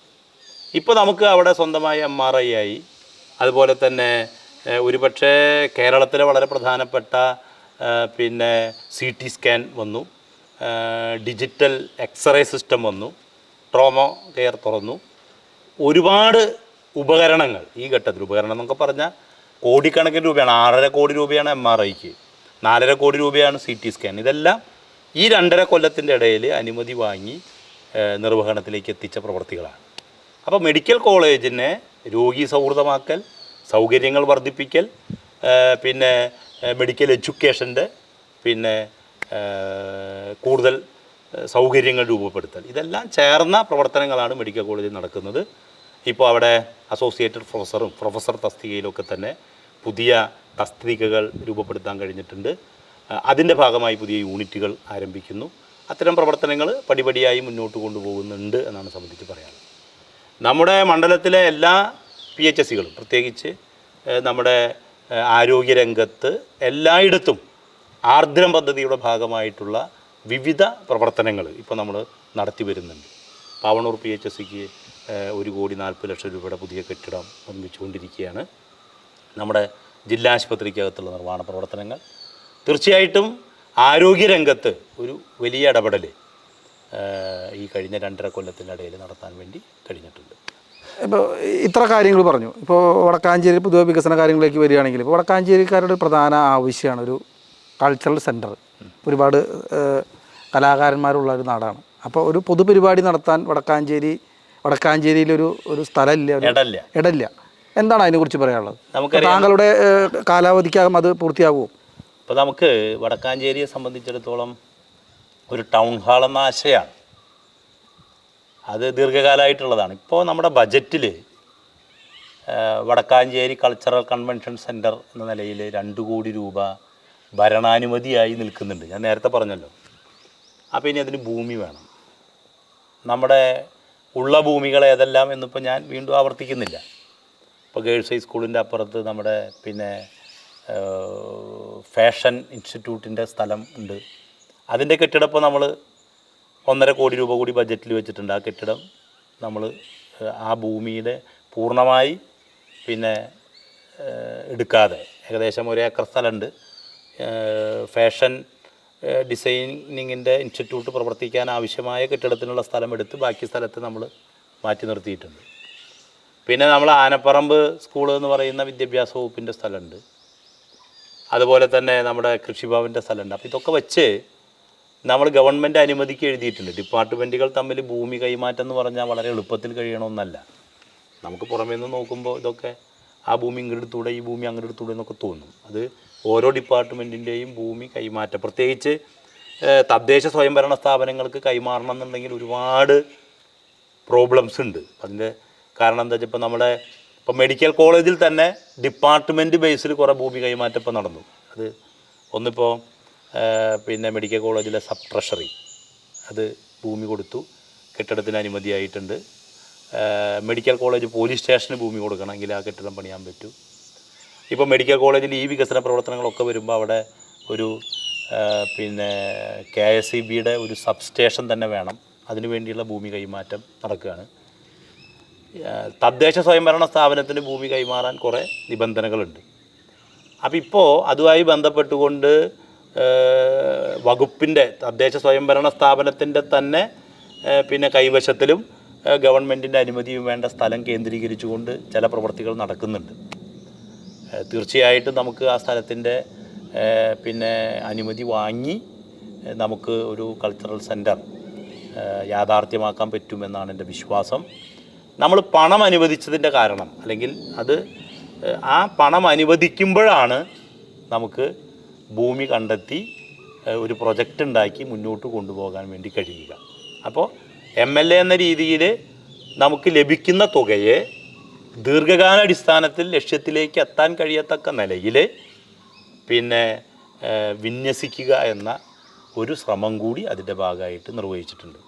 ഇപ്പോൾ നമുക്ക് അവിടെ സ്വന്തമായി എം ആർ ഐ ആയി അതുപോലെ തന്നെ ഒരുപക്ഷേ കേരളത്തിലെ വളരെ പ്രധാനപ്പെട്ട പിന്നെ സി ടി സ്കാൻ വന്നു ഡിജിറ്റൽ എക്സ്റേ സിസ്റ്റം വന്നു ട്രോമോ കെയർ തുറന്നു. ഒരുപാട് ഉപകരണങ്ങൾ ഈ ഘട്ടത്തിൽ ഉപകരണം എന്നൊക്കെ പറഞ്ഞാൽ കോടിക്കണക്കിന് രൂപയാണ് ആറര കോടി രൂപയാണ് എം ആർ ഐക്ക് നാലര കോടി രൂപയാണ് സി ടി സ്കാൻ ഇതെല്ലാം ഈ രണ്ടര കൊല്ലത്തിന്റെ ഇടയിൽ അനുമതി വാങ്ങി നിർവഹണത്തിലേക്ക് എത്തിച്ച പ്രവർത്തികളാണ്. അപ്പോൾ മെഡിക്കൽ കോളേജിനെ രോഗി സൗഹൃദമാക്കൽ സൗകര്യങ്ങൾ വർദ്ധിപ്പിക്കൽ പിന്നെ മെഡിക്കൽ എഡ്യൂക്കേഷന്റെ പിന്നെ കൂടുതൽ സൗകര്യങ്ങൾ രൂപപ്പെടുത്തൽ. ഇതെല്ലാം ചേർന്ന പ്രവർത്തനങ്ങളാണ് മെഡിക്കൽ കോളേജിൽ നടക്കുന്നത്. ഇപ്പോൾ അവിടെ അസോസിയേറ്റഡ് പ്രൊഫസറും പ്രൊഫസർ തസ്തികയിലൊക്കെ തന്നെ പുതിയ തസ്തികകൾ രൂപപ്പെടുത്താൻ കഴിഞ്ഞിട്ടുണ്ട്. അതിന്റെ ഭാഗമായി പുതിയ യൂണിറ്റുകൾ ആരംഭിക്കുന്നു. അത്തരം പ്രവർത്തനങ്ങൾ പടിപടിയായി മുന്നോട്ട് കൊണ്ടുപോകുന്നുണ്ട് എന്നാണ് സംബന്ധിച്ച് പറയാനുള്ളത്. നമ്മുടെ മണ്ഡലത്തിലെ എല്ലാ പി എച്ച് എസ് സികളും പ്രത്യേകിച്ച് നമ്മുടെ ആരോഗ്യരംഗത്ത് എല്ലായിടത്തും ആർദ്രം പദ്ധതിയുടെ ഭാഗമായിട്ടുള്ള വിവിധ പ്രവർത്തനങ്ങൾ ഇപ്പോൾ നമ്മൾ നടത്തി വരുന്നുണ്ട്. പാവണൂർ പി എച്ച് എസ് സിക്ക് ഒരു കോടി നാൽപ്പത് ലക്ഷം രൂപയുടെ പുതിയ കെട്ടിടം നിർമ്മിച്ചുകൊണ്ടിരിക്കുകയാണ്. നമ്മുടെ ജില്ലാ ആശുപത്രിക്കകത്തുള്ള നിർമ്മാണ പ്രവർത്തനങ്ങൾ തീർച്ചയായിട്ടും ആരോഗ്യരംഗത്ത് ഒരു വലിയ ഇടപെടൽ ഈ കഴിഞ്ഞ രണ്ടര കൊല്ലത്തിനിടയിൽ നടത്താൻ വേണ്ടി കഴിഞ്ഞിട്ടുണ്ട്. ഇപ്പോൾ ഇത്ര കാര്യങ്ങൾ പറഞ്ഞു. ഇപ്പോൾ വടക്കാഞ്ചേരി പുതിയ വികസന കാര്യങ്ങളിലേക്ക് വരികയാണെങ്കിൽ ഇപ്പോൾ വടക്കാഞ്ചേരിക്കാരുടെ പ്രധാന ആവശ്യമാണ് ഒരു കൾച്ചറൽ സെന്റർ ഒരുപാട് കലാകാരന്മാരുള്ള ഒരു നാടാണ്. അപ്പോൾ ഒരു പൊതുപരിപാടി നടത്താൻ വടക്കാഞ്ചേരി വടക്കാഞ്ചേരിയിലൊരു ഒരു സ്ഥലമില്ല. ഇടല്ല എന്താണ് അതിനെക്കുറിച്ച് പറയാനുള്ളത്? താങ്കളുടെ കാലാവധിക്കകം അത് പൂർത്തിയാകുമോ? ഇപ്പോൾ നമുക്ക് വടക്കാഞ്ചേരിയെ സംബന്ധിച്ചിടത്തോളം ഒരു ടൗൺ ഹാൾ എന്ന ആശയമാണ് അത് ദീർഘകാലമായിട്ടുള്ളതാണ്. ഇപ്പോൾ നമ്മുടെ ബജറ്റിൽ വടക്കാഞ്ചേരി കൾച്ചറൽ കൺവെൻഷൻ സെന്റർ എന്ന നിലയിൽ രണ്ട് കോടി രൂപ ഭരണാനുമതിയായി നിൽക്കുന്നുണ്ട്. ഞാൻ നേരത്തെ പറഞ്ഞല്ലോ. അപ്പോൾ ഇനി അതിന് ഭൂമി വേണം. നമ്മുടെ ഉള്ള ഭൂമികൾ ഏതെല്ലാം എന്നിപ്പോൾ ഞാൻ വീണ്ടും ആവർത്തിക്കുന്നില്ല. ഇപ്പോൾ ഗേൾസ് ഹൈ ഹൈസ്കൂളിന്റെ അപ്പുറത്ത് നമ്മുടെ പിന്നെ ഫാഷൻ ഇൻസ്റ്റിറ്റ്യൂട്ടിന്റെ സ്ഥലം ഉണ്ട്. അതിന്റെ കെട്ടിടം ഇപ്പോൾ നമ്മൾ ഒന്നര കോടി രൂപ കൂടി ബജറ്റിൽ വെച്ചിട്ടുണ്ട്. ആ കെട്ടിടം നമ്മൾ ആ ഭൂമിയുടെ പൂർണമായി പിന്നെ എടുക്കാതെ ഏകദേശം ഒരു ഏക്കർ സ്ഥലമുണ്ട്. ഫാഷൻ ഡിസൈനിങ്ങിന്റെ ഇൻസ്റ്റിറ്റ്യൂട്ട് പ്രവർത്തിക്കാൻ ആവശ്യമായ കെട്ടിടത്തിനുള്ള സ്ഥലം എടുത്ത് ബാക്കി സ്ഥലത്ത് നമ്മൾ മാറ്റി നിർത്തിയിട്ടുണ്ട്. പിന്നെ നമ്മൾ ആനപ്പറമ്പ് സ്കൂൾ എന്ന് പറയുന്ന വിദ്യാഭ്യാസ വകുപ്പിന്റെ സ്ഥലമുണ്ട്. അതുപോലെ തന്നെ നമ്മുടെ കൃഷിഭവന്റെ സ്ഥലമുണ്ട്. അപ്പോൾ ഇതൊക്കെ വെച്ച് നമ്മൾ ഗവൺമെന്റ് അനുമതിക്ക് എഴുതിയിട്ടുണ്ട്. ഡിപ്പാർട്ട്മെന്റുകൾ തമ്മിൽ ഭൂമി കൈമാറ്റം എന്ന് പറഞ്ഞാൽ വളരെ എളുപ്പത്തിൽ കഴിയണമെന്നല്ല. നമുക്ക് പുറമേ നിന്ന് നോക്കുമ്പോൾ ഇതൊക്കെ ആ ഭൂമി ഇങ്ങോട്ട് എടുത്തൂടെ ഈ ഭൂമി അങ്ങോട്ട് എടുത്തൂടെ എന്നൊക്കെ തോന്നും. അത് ഓരോ ഡിപ്പാർട്ട്മെന്റിന്റെയും ഭൂമി കൈമാറ്റം. പ്രത്യേകിച്ച് തദ്ദേശ സ്വയംഭരണ സ്ഥാപനങ്ങൾക്ക് കൈമാറണം എന്നുണ്ടെങ്കിൽ ഒരുപാട് പ്രോബ്ലംസ് ഉണ്ട്. അതിന്റെ കാരണം എന്താ വെച്ചാൽ ഇപ്പോൾ നമ്മുടെ ഇപ്പോൾ മെഡിക്കൽ കോളേജിൽ തന്നെ ഡിപ്പാർട്ട്മെന്റ് ബേസിൽ കുറേ ഭൂമി കൈമാറ്റം ഇപ്പോൾ നടന്നു. അത് ഒന്നിപ്പോൾ പിന്നെ മെഡിക്കൽ കോളേജിലെ സബ് ട്രഷറി അത് ഭൂമി കൊടുത്തു കെട്ടിടത്തിന് അനുമതിയായിട്ടുണ്ട്. മെഡിക്കൽ കോളേജ് പോലീസ് സ്റ്റേഷന് ഭൂമി കൊടുക്കണമെങ്കിൽ ആ കെട്ടിടം പണിയാൻ പറ്റൂ. ഇപ്പോൾ മെഡിക്കൽ കോളേജിൽ ഈ വികസന പ്രവർത്തനങ്ങളൊക്കെ വരുമ്പോൾ അവിടെ ഒരു പിന്നെ കെ എസ് ഇ ബിയുടെ ഒരു സബ് സ്റ്റേഷൻ തന്നെ വേണം. അതിനു വേണ്ടിയുള്ള ഭൂമി കൈമാറ്റം നടക്കുകയാണ്. തദ്ദേശ സ്വയംഭരണ സ്ഥാപനത്തിന് ഭൂമി കൈമാറാൻ കുറേ നിബന്ധനകളുണ്ട്. അപ്പോൾ ഇപ്പോൾ അതുമായി ബന്ധപ്പെട്ടുകൊണ്ട് വകുപ്പിന്റെ തദ്ദേശ സ്വയംഭരണ സ്ഥാപനത്തിന്റെ തന്നെ പിന്നെ കൈവശത്തിലും ഗവൺമെന്റിന്റെ അനുമതിയും വേണ്ട സ്ഥലം കേന്ദ്രീകരിച്ചുകൊണ്ട് ചില പ്രവൃത്തികൾ നടക്കുന്നുണ്ട്. തീർച്ചയായിട്ടും നമുക്ക് ആ സ്ഥലത്തിന്റെ പിന്നെ അനുമതി വാങ്ങി നമുക്ക് ഒരു കൾച്ചറൽ സെന്റർ യാഥാർത്ഥ്യമാക്കാൻ പറ്റുമെന്നാണ് എന്റെ വിശ്വാസം. നമ്മൾ പണം അനുവദിച്ചതിന്റെ കാരണം അല്ലെങ്കിൽ അത് ആ പണം അനുവദിക്കുമ്പോഴാണ് നമുക്ക് ഭൂമി കണ്ടെത്തി ഒരു പ്രൊജക്റ്റ് ഉണ്ടാക്കി മുന്നോട്ട് കൊണ്ടുപോകാൻ വേണ്ടി കഴിയുക. അപ്പോൾ എം എൽ എ എന്ന രീതിയിൽ നമുക്ക് ലഭിക്കുന്ന തുകയെ ദീർഘകാലാടിസ്ഥാനത്തിൽ ലക്ഷ്യത്തിലേക്ക് എത്താൻ കഴിയത്തക്ക നിലയിൽ പിന്നെ വിന്യസിക്കുക എന്ന ഒരു ശ്രമം കൂടി അതിന്റെ ഭാഗമായിട്ട് നിർവഹിച്ചിട്ടുണ്ട്.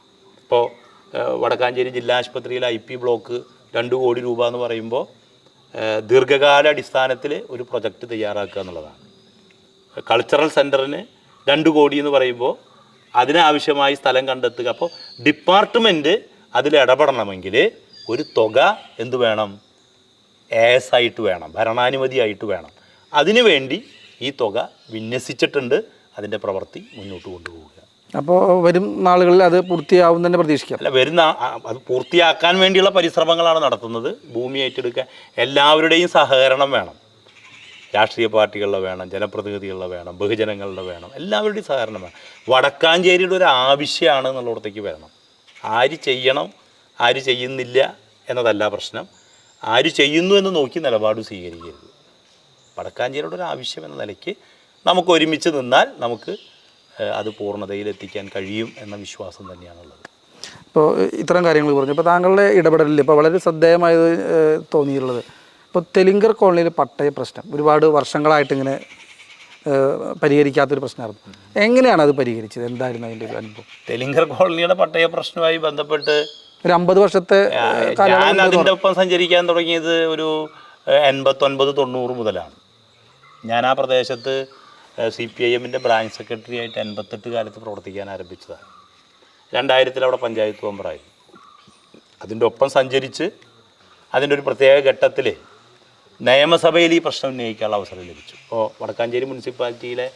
ഇപ്പോൾ വടക്കാഞ്ചേരി ജില്ലാ ആശുപത്രിയിൽ ഐ പി ബ്ലോക്ക് രണ്ട് കോടി രൂപ എന്ന് പറയുമ്പോൾ ദീർഘകാല ദീർഘകാലാടിസ്ഥാനത്തിൽ ഒരു പ്രൊജക്റ്റ് തയ്യാറാക്കുക എന്നുള്ളതാണ്. കൾച്ചറൽ സെന്ററിന് രണ്ട് കോടി എന്ന് പറയുമ്പോൾ അതിനാവശ്യമായി സ്ഥലം കണ്ടെത്തുക. അപ്പോൾ ഡിപ്പാർട്ട്മെന്റ് അതിൽ ഇടപെടണമെങ്കിൽ ഒരു തുക എന്ത് വേണം? എസ് ആയിട്ട് വേണം ഭരണാനുമതി ആയിട്ട് വേണം. അതിനുവേണ്ടി ഈ തുക വിന്യസിച്ചിട്ടുണ്ട് അതിന്റെ പ്രവൃത്തി മുന്നോട്ട് കൊണ്ടുപോവുക അപ്പോൾ വരും നാളുകളിൽ അത് പൂർത്തിയാവും തന്നെ പ്രതീക്ഷിക്കാം. അല്ല വരുന്ന അത് പൂർത്തിയാക്കാൻ വേണ്ടിയുള്ള പരിശ്രമങ്ങളാണ് നടത്തുന്നത്. ഭൂമി ഏറ്റെടുക്കാൻ എല്ലാവരുടെയും സഹകരണം വേണം. രാഷ്ട്രീയ പാർട്ടികളുടെ വേണം ജനപ്രതിനിധികളുടെ വേണം ബഹുജനങ്ങളുടെ വേണം എല്ലാവരുടെയും സഹകരണം വേണം. വടക്കാഞ്ചേരിയുടെ ഒരു ആവശ്യമാണ് എന്നുള്ളിടത്തേക്ക് വരണം. ആര് ചെയ്യണം ആര് ചെയ്യുന്നില്ല എന്നതല്ല പ്രശ്നം. ആര് ചെയ്യുന്നു എന്ന് നോക്കി നിലപാട് സ്വീകരിക്കരുത്. വടക്കാഞ്ചേരിയുടെ ഒരു ആവശ്യം എന്ന നിലയ്ക്ക് നമുക്ക് ഒരുമിച്ച് നിന്നാൽ നമുക്ക് അത് പൂർണതയിലെത്തിക്കാൻ കഴിയും എന്ന വിശ്വാസം തന്നെയാണുള്ളത്. ഇപ്പോൾ ഇത്തരം കാര്യങ്ങൾ പറഞ്ഞു. ഇപ്പോൾ താങ്കളുടെ ഇടപെടലിൽ ഇപ്പോൾ വളരെ ശ്രദ്ധേയമായത് തോന്നിയിട്ടുള്ളത് ഇപ്പോൾ തെലുങ്കർ കോളനിയിൽ പട്ടയ പ്രശ്നം. ഒരുപാട് വർഷങ്ങളായിട്ട് ഇങ്ങനെ പരിഹരിക്കാത്തൊരു പ്രശ്നമായിരുന്നു. എങ്ങനെയാണ് അത് പരിഹരിച്ചത്? എന്തായിരുന്നു അതിന്റെ ഒരു അനുഭവം? തെലുങ്കർ കോളനിയുടെ പട്ടയ പ്രശ്നവുമായി ബന്ധപ്പെട്ട് ഒരു അമ്പത് വർഷത്തെ ഞാൻ അതിന്റെ ഒപ്പം സഞ്ചരിക്കാൻ തുടങ്ങിയത് ഒരു എൺപത്തൊൻപത് തൊണ്ണൂറ് മുതലാണ്. ഞാൻ ആ പ്രദേശത്ത് സി പി ഐ എമ്മിന്റെ ബ്രാഞ്ച് സെക്രട്ടറി ആയിട്ട് എൺപത്തെട്ട് കാലത്ത് പ്രവർത്തിക്കാൻ ആരംഭിച്ചതാണ്. രണ്ടായിരത്തിൽ അവിടെ പഞ്ചായത്ത് മെമ്പറായി അതിന്റെ ഒപ്പം സഞ്ചരിച്ച് അതിന്റെ ഒരു പ്രത്യേക ഘട്ടത്തിൽ നിയമസഭയിൽ ഈ പ്രശ്നം ഉന്നയിക്കാനുള്ള അവസരം ലഭിച്ചു. ഇപ്പോൾ വടക്കാഞ്ചേരി മുനിസിപ്പാലിറ്റിയിലെ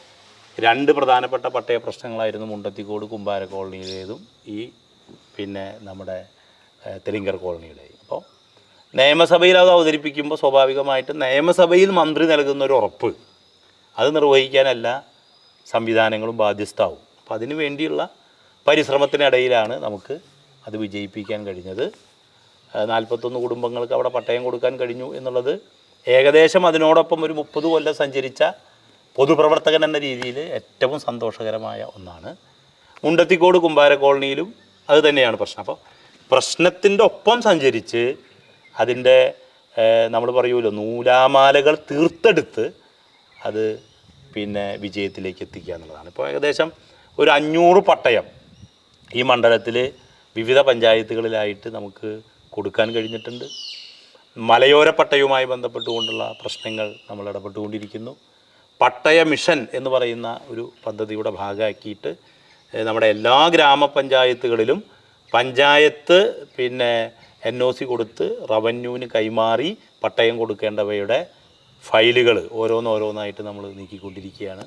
രണ്ട് പ്രധാനപ്പെട്ട പട്ടയ പ്രശ്നങ്ങളായിരുന്നു മുണ്ടത്തിക്കോട് കുമ്പാര കോളനിയുടേതും ഈ പിന്നെ നമ്മുടെ തെലിങ്കർ കോളനിയുടെയും. അപ്പോൾ നിയമസഭയിൽ അത് അവതരിപ്പിക്കുമ്പോൾ സ്വാഭാവികമായിട്ടും നിയമസഭയിൽ മന്ത്രി നൽകുന്ന ഒരു ഉറപ്പ് അത് നിർവഹിക്കാനല്ല സംവിധാനങ്ങളും ബാധ്യസ്ഥാവും. അപ്പോൾ അതിനു വേണ്ടിയുള്ള പരിശ്രമത്തിനിടയിലാണ് നമുക്ക് അത് വിജയിപ്പിക്കാൻ കഴിഞ്ഞത്. നാൽപ്പത്തൊന്ന് കുടുംബങ്ങൾക്ക് അവിടെ പട്ടയം കൊടുക്കാൻ കഴിഞ്ഞു എന്നുള്ളത് ഏകദേശം അതിനോടൊപ്പം ഒരു മുപ്പത് കൊല്ലം സഞ്ചരിച്ച പൊതുപ്രവർത്തകൻ എന്ന രീതിയിൽ ഏറ്റവും സന്തോഷകരമായ ഒന്നാണ്. മുണ്ടത്തിക്കോട് കുമ്പാര കോളനിയിലും അത് തന്നെയാണ് പ്രശ്നം. അപ്പോൾ പ്രശ്നത്തിന്റെ ഒപ്പം സഞ്ചരിച്ച് അതിന്റെ നമ്മൾ പറയുമല്ലോ നൂലാമാലകൾ തീർത്തെടുത്ത് അത് പിന്നെ വിജയത്തിലേക്ക് എത്തിക്കുക എന്നുള്ളതാണ്. ഇപ്പോൾ ഏകദേശം ഒരു അഞ്ഞൂറ് പട്ടയം ഈ മണ്ഡലത്തിൽ വിവിധ പഞ്ചായത്തുകളിലായിട്ട് നമുക്ക് കൊടുക്കാൻ കഴിഞ്ഞിട്ടുണ്ട്. മലയോര പട്ടയവുമായി ബന്ധപ്പെട്ടുകൊണ്ടുള്ള പ്രശ്നങ്ങൾ നമ്മൾ ഇടപെട്ടുകൊണ്ടിരിക്കുന്നു. പട്ടയ മിഷൻ എന്ന് പറയുന്ന ഒരു പദ്ധതിയുടെ ഭാഗമാക്കിയിട്ട് നമ്മുടെ എല്ലാ ഗ്രാമപഞ്ചായത്തുകളിലും പഞ്ചായത്ത് പിന്നെ എൻ ഒ സി കൊടുത്ത് റവന്യൂവിന് കൈമാറി പട്ടയം കൊടുക്കേണ്ടവയുടെ ഫയലുകൾ ഓരോന്നോരോന്നായിട്ട് നമ്മൾ നീക്കിക്കൊണ്ടിരിക്കുകയാണ്.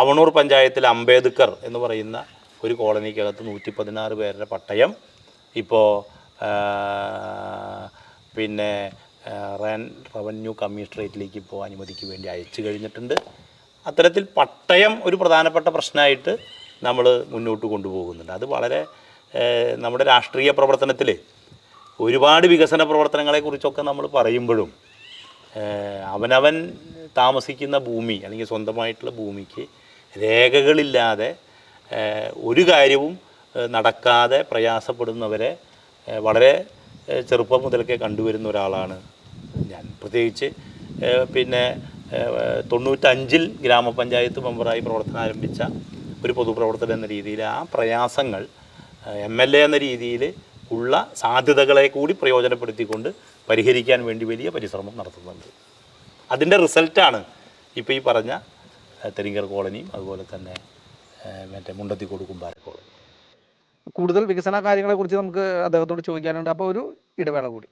അവണൂർ പഞ്ചായത്തിൽ അംബേദ്കർ എന്ന് പറയുന്ന ഒരു കോളനിക്കകത്ത് നൂറ്റി പതിനാറ് പേരുടെ പട്ടയം. ഇപ്പോൾ പിന്നെ റേൻ റവന്യൂ കമ്മീഷണറേറ്റിലേക്ക് ഇപ്പോൾ അനുമതിക്ക് വേണ്ടി അയച്ചു കഴിഞ്ഞിട്ടുണ്ട്. അത്തരത്തിൽ പട്ടയം ഒരു പ്രധാനപ്പെട്ട പ്രശ്നമായിട്ട് നമ്മൾ മുന്നോട്ട് കൊണ്ടുപോകുന്നുണ്ട്. അത് വളരെ നമ്മുടെ രാഷ്ട്രീയ പ്രവർത്തനത്തിൽ ഒരുപാട് വികസന പ്രവർത്തനങ്ങളെക്കുറിച്ചൊക്കെ നമ്മൾ പറയുമ്പോഴും അവനവൻ താമസിക്കുന്ന ഭൂമി അല്ലെങ്കിൽ സ്വന്തമായിട്ടുള്ള ഭൂമിക്ക് രേഖകളില്ലാതെ ഒരു കാര്യവും നടക്കാതെ പ്രയാസപ്പെടുന്നവരെ വളരെ ചെറുപ്പം മുതലൊക്കെ കണ്ടുവരുന്ന ഒരാളാണ് ഞാൻ. പ്രത്യേകിച്ച് പിന്നെ തൊണ്ണൂറ്റഞ്ചിൽ ഗ്രാമപഞ്ചായത്ത് മെമ്പറായി പ്രവർത്തനം ആരംഭിച്ച ഒരു പൊതുപ്രവർത്തകൻ എന്ന രീതിയിൽ ആ പ്രയാസങ്ങൾ എം എൽ എ എന്ന രീതിയിൽ ഉള്ള സാധ്യതകളെ കൂടി പ്രയോജനപ്പെടുത്തിക്കൊണ്ട് പരിഹരിക്കാൻ വേണ്ടി വലിയ പരിശ്രമം നടത്തുന്നുണ്ട്. അതിന്റെ റിസൾട്ടാണ് ഇപ്പോൾ ഈ പറഞ്ഞ തെരിങ്കർ കോളനിയും അതുപോലെ തന്നെ മറ്റേ മുണ്ടത്തിക്കോട് കുമ്പാര കോളനി. കൂടുതൽ വികസന കാര്യങ്ങളെക്കുറിച്ച് നമുക്ക് അദ്ദേഹത്തോട് ചോദിക്കാനുണ്ട്. അപ്പോൾ ഒരു ഇടവേള കൂടി.